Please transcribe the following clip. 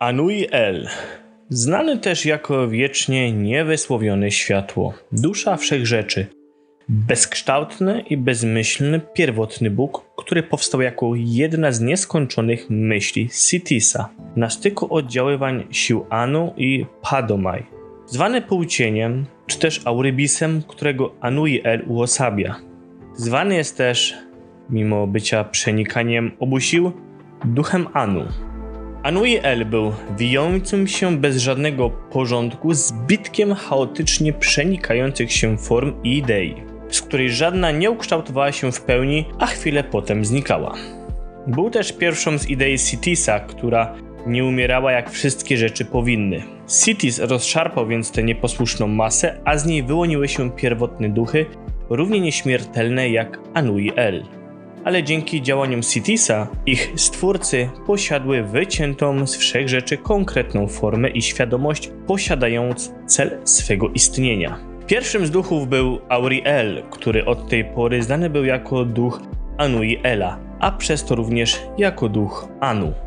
Anui El, znany też jako wiecznie niewysłowione światło, dusza wszechrzeczy, bezkształtny i bezmyślny pierwotny Bóg, który powstał jako jedna z nieskończonych myśli Sitisa, na styku oddziaływań sił Anu i Padomaj, zwany półcieniem, czy też Aurybisem, którego Anui El uosabia. Zwany jest też, mimo bycia przenikaniem obu sił, duchem Anu. Anui El był wijącym się bez żadnego porządku zbitkiem chaotycznie przenikających się form i idei, z której żadna nie ukształtowała się w pełni, a chwilę potem znikała. Był też pierwszą z idei Sitisa, która nie umierała jak wszystkie rzeczy powinny. Sitis rozszarpał więc tę nieposłuszną masę, a z niej wyłoniły się pierwotne duchy, równie nieśmiertelne jak Anui El ale dzięki działaniom Sitisa ich stwórcy posiadły wyciętą z wszechrzeczy konkretną formę i świadomość, posiadając cel swego istnienia. Pierwszym z duchów był Auriel, który od tej pory znany był jako duch Anui Ela, a przez to również jako duch Anu.